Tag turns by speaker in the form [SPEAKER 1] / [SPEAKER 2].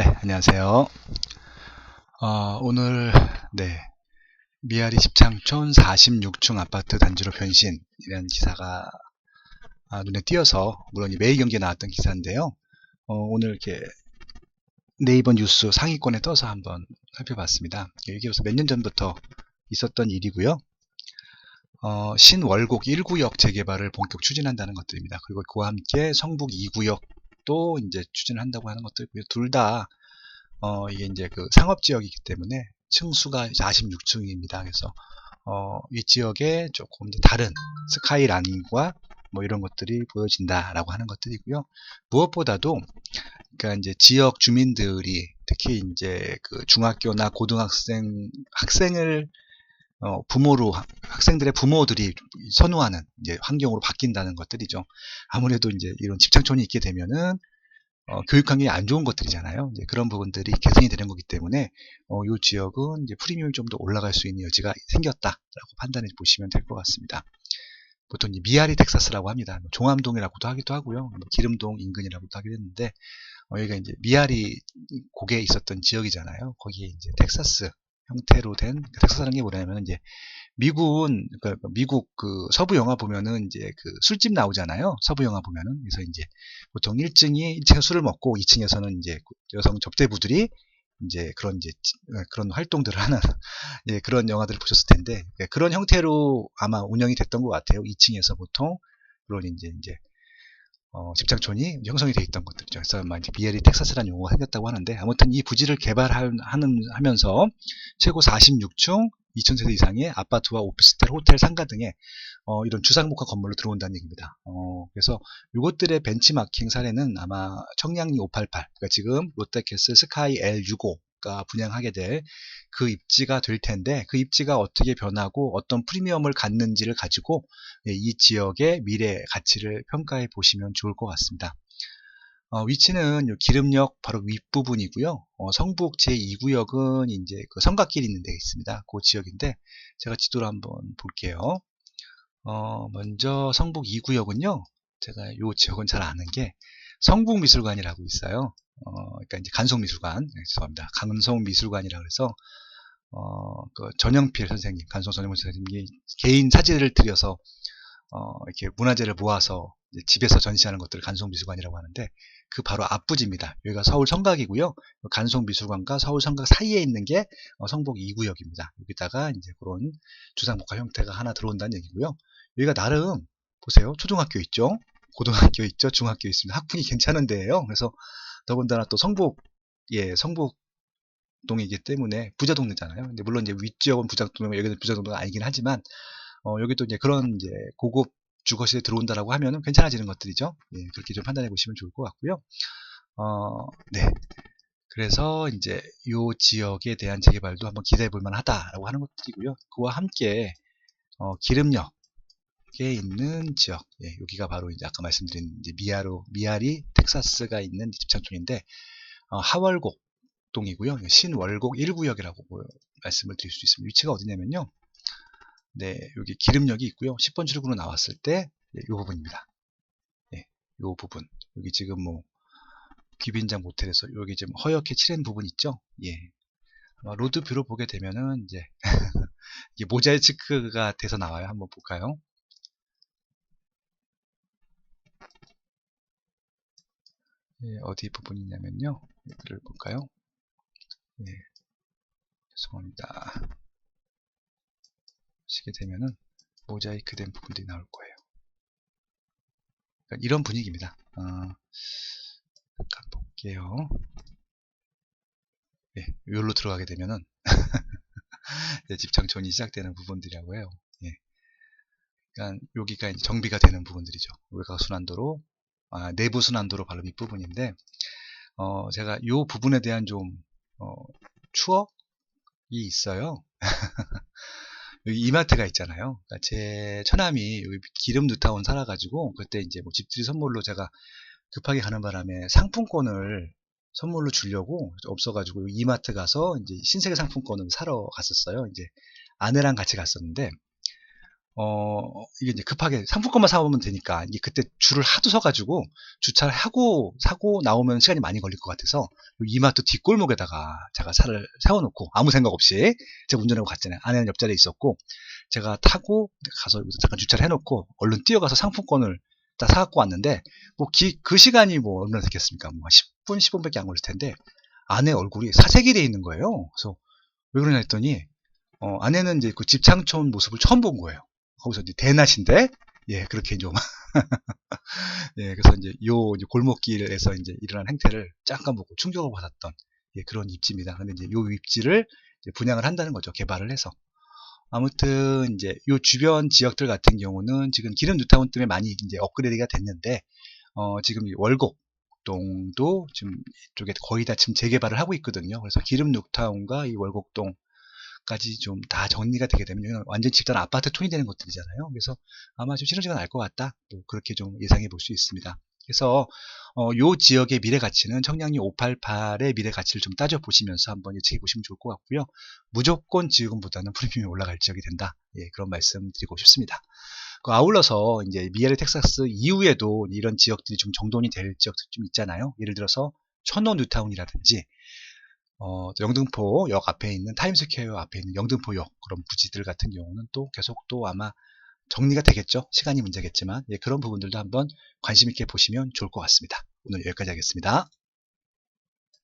[SPEAKER 1] 네, 안녕하세요. 어, 오늘 네 미아리 십창촌 46층 아파트 단지로 변신이라는 기사가 아, 눈에 띄어서 물론 매일 경기에 나왔던 기사인데요. 어, 오늘 이렇게 네이버 뉴스 상위권에 떠서 한번 살펴봤습니다. 이게 우선 몇년 전부터 있었던 일이고요. 어, 신월곡 1구역 재개발을 본격 추진한다는 것들입니다. 그리고 그와 함께 성북 2구역 또 이제 추진한다고 하는 것들이고요. 둘 다, 어, 이게 이제 그 상업 지역이기 때문에 층수가 46층입니다. 그래서, 어, 이 지역에 조금 다른 스카이라인과 뭐 이런 것들이 보여진다라고 하는 것들이고요. 무엇보다도, 그러니까 이제 지역 주민들이 특히 이제 그 중학교나 고등학생, 학생을 어, 부모로 학생들의 부모들이 선호하는 이제 환경으로 바뀐다는 것들이죠. 아무래도 이제 이런 집착촌이 있게 되면은 어, 교육 환경이 안 좋은 것들이잖아요. 이제 그런 부분들이 개선이 되는 거기 때문에 어, 이 지역은 이제 프리미엄이 좀 더 올라갈 수 있는 여지가 생겼다라고 판단해 보시면 될 것 같습니다. 보통 미아리 텍사스라고 합니다. 뭐 종암동이라고도 하기도 하고요. 뭐 기름동 인근이라고도 하기도 했는데 어, 여기가 이제 미아리 곡에 있었던 지역이잖아요. 거기에 이제 텍사스 형태로 된 그러니까 텍사스라는 게 뭐냐면 이제 미국은 그러니까 미국 그 서부 영화 보면은 이제 그 술집 나오잖아요. 서부 영화 보면은 그래서 이제 보통 1층이 1층에 술을 먹고 2층에서는 이제 여성 접대부들이 이제 그런 이제 그런 활동들을 하는 예, 그런 영화들을 보셨을 텐데 예, 그런 형태로 아마 운영이 됐던 것 같아요. 2층에서 보통 그런 이제 이제 어, 집착촌이 형성이 되어 있던 것들이죠. 그래서 막 이제 비엘이 텍사스라는 용어가 생겼다고 하는데 아무튼 이 부지를 개발하면서 최고 46층 2,000세대 이상의 아파트와 오피스텔, 호텔, 상가 등의 어, 이런 주상복합 건물로 들어온다는 얘기입니다. 어, 그래서 이것들의 벤치마킹 사례는 아마 청량리 588, 그러니까 지금 롯데캐슬 스카이 L65 가 분양하게 될 그 입지가 될 텐데 그 입지가 어떻게 변하고 어떤 프리미엄을 갖는지를 가지고 예, 이 지역의 미래 가치를 평가해 보시면 좋을 것 같습니다. 어, 위치는 기름역 바로 윗부분이고요. 어, 성북 제2구역은 이제 그 성곽길이 있는 데 있습니다. 그 지역인데 제가 지도를 한번 볼게요. 어, 먼저 성북 2구역은요. 제가 이 지역은 잘 아는 게 성북미술관이라고 있어요. 어, 그러니까 이제 간송미술관, 네, 죄송합니다. 간송미술관이라 그래서 어, 그 전영필 선생님, 간송 전영필 선생님이 개인 사진을 들여서 어, 이렇게 문화재를 모아서 집에서 전시하는 것들을 간송미술관이라고 하는데 그 바로 앞부지입니다. 여기가 서울 성곽이고요. 간송미술관과 서울 성곽 사이에 있는 게 어, 성북 2구역입니다. 여기다가 이제 그런 주상복합 형태가 하나 들어온다는 얘기고요. 여기가 나름 보세요. 초등학교 있죠. 고등학교 있죠. 중학교 있습니다. 학풍이 괜찮은 데예요. 그래서 더군다나 또 성북, 예, 성북 동이기 때문에 부자 동네잖아요. 근데 물론 이제 윗지역은 부자 동네, 여기는 부자 동네가 아니긴 하지만, 어, 여기도 이제 그런 이제 고급 주거시에 들어온다라고 하면은 괜찮아지는 것들이죠. 예, 그렇게 좀 판단해 보시면 좋을 것 같고요. 어, 네. 그래서 이제 이 지역에 대한 재개발도 한번 기대해 볼 만하다라고 하는 것들이고요. 그와 함께 어, 기름역 에 있는 지역, 예, 여기가 바로 이제 아까 말씀드린 이제 미아로 미아리 텍사스가 있는 집창촌인데 어, 하월곡 동이고요. 신월곡 1구역이라고 말씀을 드릴 수 있습니다. 위치가 어디냐면요. 네, 여기 기름역이 있고요. 10번 출구로 나왔을 때, 이 예, 부분입니다. 예, 요 부분. 여기 지금 뭐, 귀빈장 모텔에서 여기 지금 허옇게 칠한 부분 있죠? 예. 아마 로드뷰로 보게 되면은, 이제, 모자이크가 돼서 나와요. 한번 볼까요? 예, 어디 부분이냐면요. 여기를 볼까요? 예, 죄송합니다. 시게 되면은 모자이크 된 부분들이 나올 거예요. 그러니까 이런 분위기입니다. 어, 잠깐 볼게요. 예, 여기로 들어가게 되면은 집창촌이 시작되는 부분들이라고 해요. 예. 그러니까 여기가 정비가 되는 부분들이죠. 외곽 순환도로 아, 내부 순환도로 바로 밑부분인데 어, 제가 이 부분에 대한 좀 어, 추억이 있어요. 여기 이마트가 있잖아요. 그러니까 제 처남이 기름 뉴타운 살아가지고 그때 이제 뭐 집들이 선물로 제가 급하게 가는 바람에 상품권을 선물로 주려고 없어가지고 이마트 가서 이제 신세계 상품권을 사러 갔었어요. 이제 아내랑 같이 갔었는데 어, 이게 이제 급하게 상품권만 사오면 되니까, 이게 그때 줄을 하도 서가지고, 주차를 하고, 사고 나오면 시간이 많이 걸릴 것 같아서, 요 이마트 뒷골목에다가 제가 차를 세워놓고, 아무 생각 없이, 제가 운전하고 갔잖아요. 아내는 옆자리에 있었고, 제가 타고, 가서 잠깐 주차를 해놓고, 얼른 뛰어가서 상품권을 다 사갖고 왔는데, 뭐, 기- 그 시간이 뭐, 얼마나 됐겠습니까? 뭐, 10분, 10분밖에 안 걸릴 텐데, 아내 얼굴이 사색이 돼 있는 거예요. 그래서, 왜 그러냐 했더니, 어, 아내는 이제 그 집창촌 모습을 처음 본 거예요. 거기서 이제 대낮인데, 예, 그렇게 좀, 예, 그래서 이제 요 이제 골목길에서 이제 일어난 행태를 잠깐 보고 충격을 받았던, 예, 그런 입지입니다. 근데 이제 요 입지를 이제 분양을 한다는 거죠. 개발을 해서. 아무튼 이제 요 주변 지역들 같은 경우는 지금 기름 뉴타운 때문에 많이 이제 업그레이드가 됐는데, 어, 지금 이 월곡 동도 지금 이쪽에 거의 다 지금 재개발을 하고 있거든요. 그래서 기름 뉴타운과 이 월곡동 까지 좀 다 정리가 되게 되면 완전 집단 아파트 촌이 되는 것들이잖아요. 그래서 아마 좀 시너지가 날 것 같다. 뭐 그렇게 좀 예상해 볼 수 있습니다. 그래서 어, 요 지역의 미래 가치는 청량리 588의 미래 가치를 좀 따져 보시면서 한번 예측해 보시면 좋을 것 같고요. 무조건 지금보다는 프리미엄이 올라갈 지역이 된다. 예, 그런 말씀 드리고 싶습니다. 그 아울러서 이제 미아리 텍사스 이후에도 이런 지역들이 좀 정돈이 될 지역들 좀 있잖아요. 예를 들어서 천호 뉴타운이라든지 어, 영등포역 앞에 있는 타임스퀘어 앞에 있는 영등포역 그런 부지들 같은 경우는 또 계속 또 아마 정리가 되겠죠. 시간이 문제겠지만 예, 그런 부분들도 한번 관심 있게 보시면 좋을 것 같습니다. 오늘 여기까지 하겠습니다.